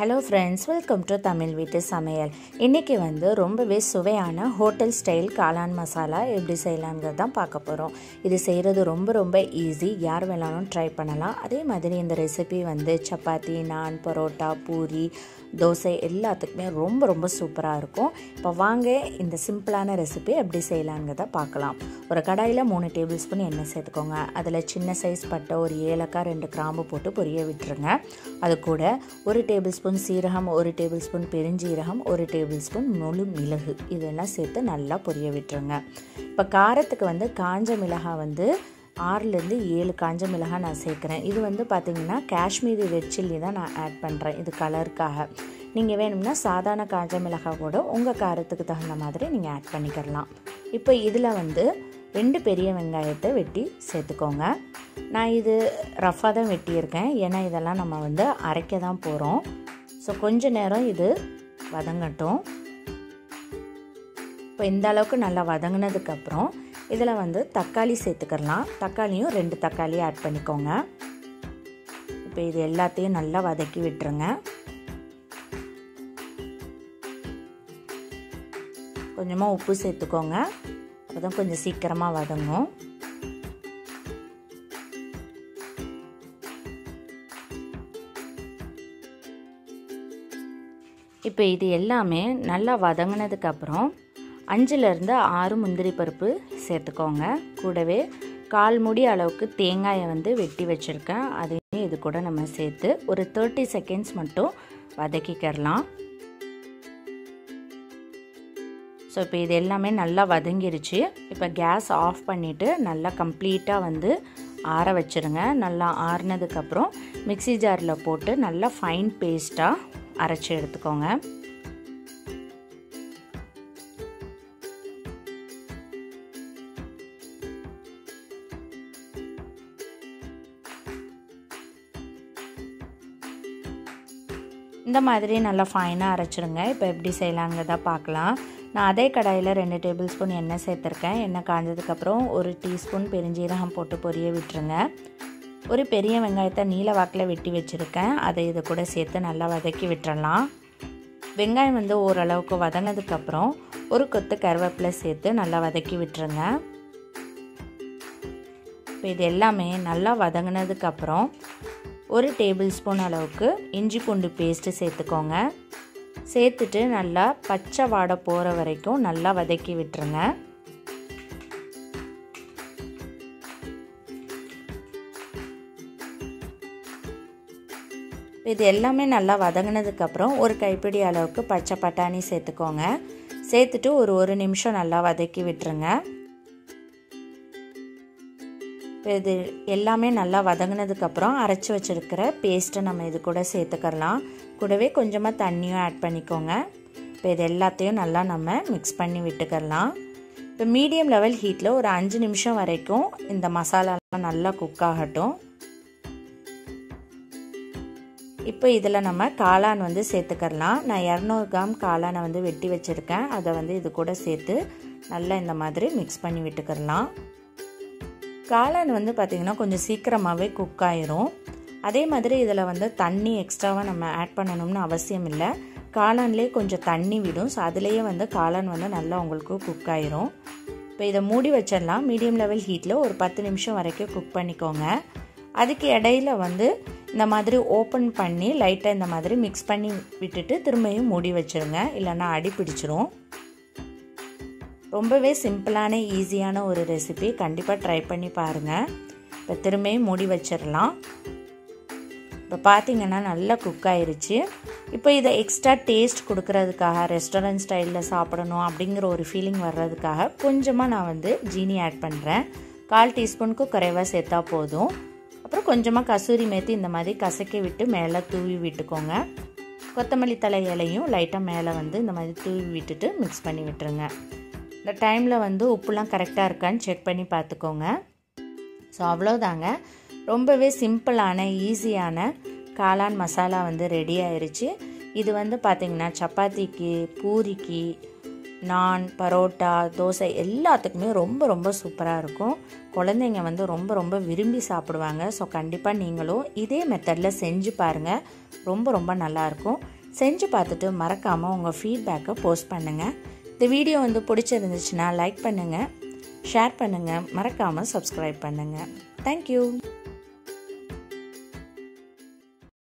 Hello friends welcome to Tamil வீட்டு சமையல் இன்றைக்கி வந்து ரொம்பவே சுவையான ஹோட்டல் ஸ்டைல் காளான் மசாலா எப்படி செய்யலாங்கிறது தான் பார்க்க போகிறோம் இது செய்கிறது ரொம்ப ரொம்ப ஈஸி யார் வேணாலும் ட்ரை பண்ணலாம். அதே மாதிரி இந்த ரெசிபி வந்து சப்பாத்தி நான் பரோட்டா பூரி தோசை எல்லாத்துக்குமே ரொம்ப ரொம்ப சூப்பராக இருக்கும். இப்போ வாங்க இந்த சிம்பிளான ரெசிபி எப்படி செய்யலாங்கிறத பார்க்கலாம். ஒரு கடாயில் மூணு டேபிள் ஸ்பூன் எண்ணெய் சேர்த்துக்கோங்க. அதில் சின்ன சைஸ் பட்டை ஒரு ஏலக்காய் ரெண்டு கிராம்பு போட்டு பொரிய விட்டுருங்க. அது கூட ஒரு டேபிள் ஸ்பூன் சீரகம் ஒரு டேபிள் ஸ்பூன் பெருஞ்சீரகம் ஒரு டேபிள் ஸ்பூன் முழு மிளகு. இதெல்லாம் சேர்த்து நல்லா பொரிய விட்டுருங்க. இப்போ காரத்துக்கு வந்து காஞ்ச மிளகாய் வந்து ஆறுலேருந்து ஏழு காஞ்ச மிளகாய் நான் சேர்க்குறேன். இது வந்து பார்த்திங்கன்னா காஷ்மீரி ரெட் சில்லி தான் நான் ஆட் பண்ணுறேன் இது கலருக்காக நீங்கள் வேணும்னா சாதாரண காஞ்ச மிளகாய் கூட உங்கள் காரத்துக்கு தகுந்த மாதிரி நீங்கள் ஆட் பண்ணிக்கிறலாம் இப்போ இதில் வந்து ரெண்டு பெரிய வெங்காயத்தை வெட்டி சேர்த்துக்கோங்க. நான் இது ரஃபாக தான் வெட்டியிருக்கேன். ஏன்னா இதெல்லாம் நம்ம வந்து அரைக்க தான் போகிறோம் ஸோ கொஞ்ச நேரம் இது வதங்கட்டும். இப்போ இந்த அளவுக்கு நல்லா வதங்கினதுக்கப்புறம் இதில் வந்து தக்காளி சேர்த்துக்கலாம் தக்காளியும் ரெண்டு தக்காளி ஆட் பண்ணிக்கோங்க. இப்போ இது எல்லாத்தையும் நல்லா வதக்கி விட்டுருங்க. கொஞ்சமாக உப்பு சேர்த்துக்கோங்க. அப்போ தான் கொஞ்சம் சீக்கிரமாக வதங்கும். இப்போ இது எல்லாமே நல்லா வதங்கினதுக்கப்புறம் அஞ்சுலேருந்து ஆறு முந்திரி பருப்பு சேர்த்துக்கோங்க. கூடவே கால் முடி அளவுக்கு தேங்காயை வந்து வெட்டி வச்சுருக்கேன். அதையும் இது கூட நம்ம சேர்த்து ஒரு தேர்ட்டி செகண்ட்ஸ் மட்டும் வதக்கிக்கிறலாம் ஸோ இப்போ இது எல்லாமே நல்லா வதங்கிருச்சு. இப்போ கேஸ் ஆஃப் பண்ணிவிட்டு நல்லா கம்ப்ளீட்டாக வந்து ஆற வச்சுருங்க. நல்லா ஆறுனதுக்கப்புறம் மிக்சி ஜாரில் போட்டு நல்லா ஃபைன் பேஸ்ட்டாக அரைச்சி எடுத்துக்கோங்க. இந்த மாதிரி நல்லா ஃபைனாக அரைச்சிருங்க இப்போ எப்படி செய்யலாங்கிறத பார்க்கலாம். நான் அதே கடாயில் ரெண்டு டேபிள் ஸ்பூன் எண்ணெய் சேர்த்துருக்கேன். எண்ணெய் காஞ்சதுக்கப்புறம் ஒரு டீஸ்பூன் பெருஞ்சீரகம் போட்டு பொரிய விட்டுருங்க. ஒரு பெரிய வெங்காயத்தை நீல வாக்கில் வெட்டி வச்சுருக்கேன். அதை இது கூட சேர்த்து நல்லா வதக்கி விட்டுறலாம். வெங்காயம் வந்து ஓரளவுக்கு வதங்கினதுக்கப்புறம் ஒரு கொத்து கருவேப்பிலை சேர்த்து நல்லா வதக்கி விட்டுருங்க. இப்போ இது எல்லாமே நல்லா வதங்கினதுக்கப்புறம் ஒரு டேபிள் ஸ்பூன் அளவுக்கு இஞ்சி பூண்டு பேஸ்ட்டு சேர்த்துக்கோங்க. சேர்த்துட்டு நல்லா பச்சை வாடை போகிற வரைக்கும் நல்லா வதக்கி விட்டுருங்க. இது எல்லாமே நல்லா வதங்கினதுக்கப்புறம் ஒரு கைப்பிடி அளவுக்கு பச்சை பட்டாணி சேர்த்துக்கோங்க. சேர்த்துட்டு ஒரு ஒரு நிமிஷம் நல்லா வதக்கி விட்டுருங்க. இது எல்லாமே நல்லா வதங்கினதுக்கப்புறம் அரைச்சி வச்சுருக்கிற பேஸ்ட்டை நம்ம இது கூட சேர்த்துக்கலாம் கூடவே கொஞ்சமாக தண்ணியும் ஆட் பண்ணிக்கோங்க. இப்போ இது எல்லாத்தையும் நல்லா நம்ம மிக்ஸ் பண்ணி விட்டுக்கலாம் இப்போ மீடியம் லெவல் ஹீட்டில் ஒரு அஞ்சு நிமிஷம் வரைக்கும் இந்த மசாலாலாம் நல்லா குக் ஆகட்டும். இப்போ இதில் நம்ம காளான் வந்து சேர்த்துக்கலாம் நான் இரநூறு கிராம் காளானை வந்து வெட்டி வச்சுருக்கேன். அதை வந்து இது கூட சேர்த்து நல்லா இந்த மாதிரி மிக்ஸ் பண்ணி விட்டுக்கலாம் காளான் வந்து பார்த்திங்கன்னா கொஞ்சம் சீக்கிரமாகவே குக் ஆயிரும். அதே மாதிரி இதில் வந்து தண்ணி எக்ஸ்ட்ராவாக நம்ம ஆட் பண்ணணும்னு அவசியம் இல்லை. காளான்லேயே கொஞ்சம் தண்ணி விடும். ஸோ அதுலேயே வந்து காளான் வந்து நல்லா உங்களுக்கு குக் ஆயிரும். இப்போ இதை மூடி வச்சிடலாம். மீடியம் லெவல் ஹீட்டில் ஒரு பத்து நிமிஷம் வரைக்கும் குக் பண்ணிக்கோங்க. அதுக்கு இடையில வந்து இந்த மாதிரி ஓப்பன் பண்ணி லைட்டாக இந்த மாதிரி மிக்ஸ் பண்ணி விட்டுட்டு திரும்பியும் மூடி வச்சுருங்க. இல்லைன்னா அடி பிடிச்சிரும். ரொம்பவே சிம்பிளான ஈஸியான ஒரு ரெசிபி கண்டிப்பாக ட்ரை பண்ணி பாருங்கள் இப்போ திரும்பியும் மூடி வச்சிடலாம் இப்போ பார்த்தீங்கன்னா நல்லா குக் ஆயிருச்சு. இப்போ இதை எக்ஸ்ட்ரா டேஸ்ட் கொடுக்கறதுக்காக ரெஸ்டாரண்ட் ஸ்டைலில் சாப்பிடணும் அப்படிங்கிற ஒரு ஃபீலிங் வர்றதுக்காக கொஞ்சமாக நான் வந்து ஜீனி ஆட் பண்ணுறேன் கால் டீஸ்பூனுக்கு குறைவாக சேர்த்தா போதும். அப்புறம் கொஞ்சமாக கசூரி மேத்தி இந்த மாதிரி கசக்கி விட்டு மேலே தூவி விட்டுக்கோங்க. கொத்தமல்லி தலை இலையும் லைட்டாக மேலே வந்து இந்த மாதிரி தூவி விட்டுட்டு மிக்ஸ் பண்ணி விட்டுருங்க. இந்த டைமில் வந்து உப்புலாம் கரெக்டாக இருக்கான்னு செக் பண்ணி பார்த்துக்கோங்க. ஸோ அவ்வளோதாங்க ரொம்பவே சிம்பிளான ஈஸியான காளான் மசாலா வந்து ரெடி ஆயிடுச்சு இது வந்து பார்த்திங்கன்னா சப்பாத்திக்கு பூரிக்கு நான் பரோட்டா தோசை எல்லாத்துக்குமே ரொம்ப ரொம்ப சூப்பராக இருக்கும். குழந்தைங்க வந்து ரொம்ப ரொம்ப விரும்பி சாப்பிடுவாங்க. ஸோ கண்டிப்பாக நீங்களும் இதே மெத்தடில் செஞ்சு பாருங்கள் ரொம்ப ரொம்ப நல்லாயிருக்கும் செஞ்சு பார்த்துட்டு மறக்காமல் உங்கள் ஃபீட்பேக்கை போஸ்ட் பண்ணுங்கள் இந்த வீடியோ வந்து பிடிச்சிருந்துச்சுன்னா லைக் பண்ணுங்கள் ஷேர் பண்ணுங்கள் மறக்காமல் சப்ஸ்கிரைப் பண்ணுங்கள் தேங்க்யூ